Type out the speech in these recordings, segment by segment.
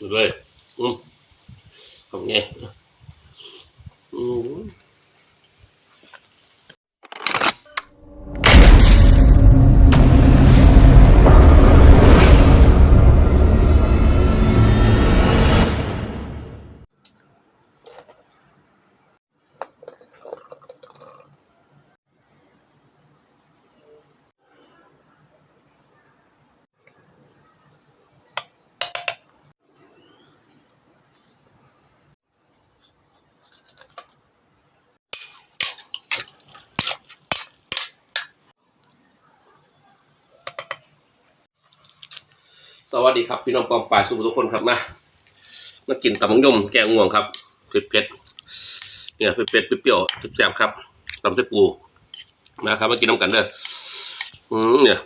rồi ừ. không nghe nữa. ừ. สวัสดีครับพี่น้องปองปลายสุภทุกคนครับมามากินตำมังยมแกงง่วงครับเผ็ดเผ็ดเนี่ยเผ็ดเผ็ดเปรี้ยวแซ่บครับตำเส้นปูมาครับมากินน้ำกันเด้ออืมเนี่ย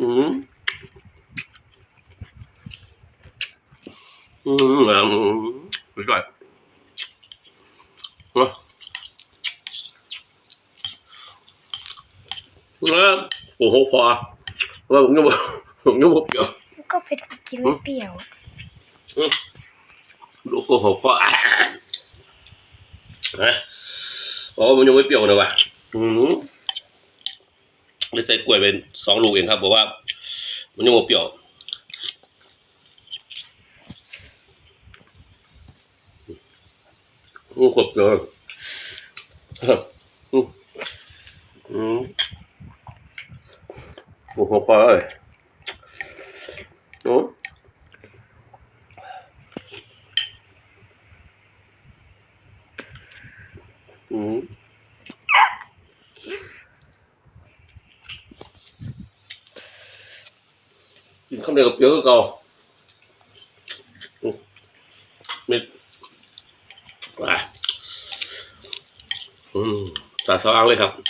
อืมอืมอืมสุดยอดเนาะ เออโอ้โหพอว่าผมยังบ่ผมยังบ่เปรี้ยวก็เผ็ดกินไม่เปรี้ยวลูกโอ้โหพออะนะโอ้มันยังไม่เปรี้ยวเลยว่ะอืมเลยใส่กล้วยเป็นสองลูกเองครับบอกว่า มันยังไม่เปรี้ยวอืมกดเปรี้ยวอืมอืมโอ้โหพอเลยโอ้อืมกินข้าวเหนียวกับเปรี้ยวก็เก่าอืม phù hợp rồi đúng, ừ. Không được gặp chữ cầu mệt à. ừ. sao ăn lên không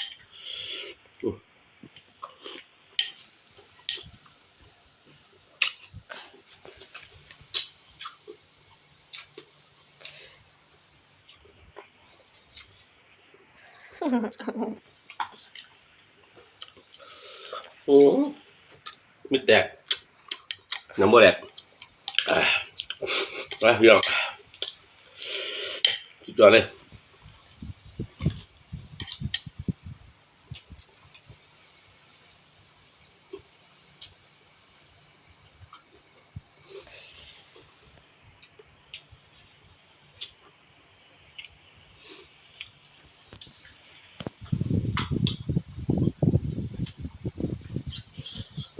โอ้ไม่แตกน้ำบ่แตกอะไปพี่น้องสุดยอดเลย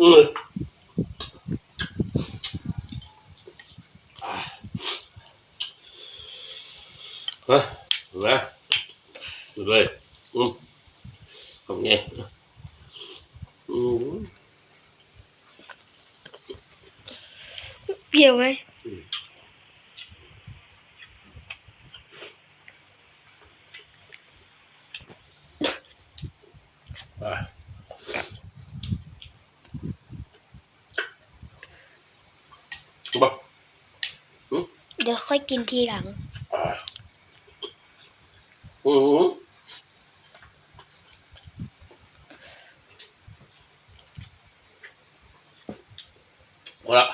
ừ. hả ra rồi ừ. không nghe ừ. nhiều ấy ừ. à. เดี๋ยวค่อยกินทีหลังอืมพอละ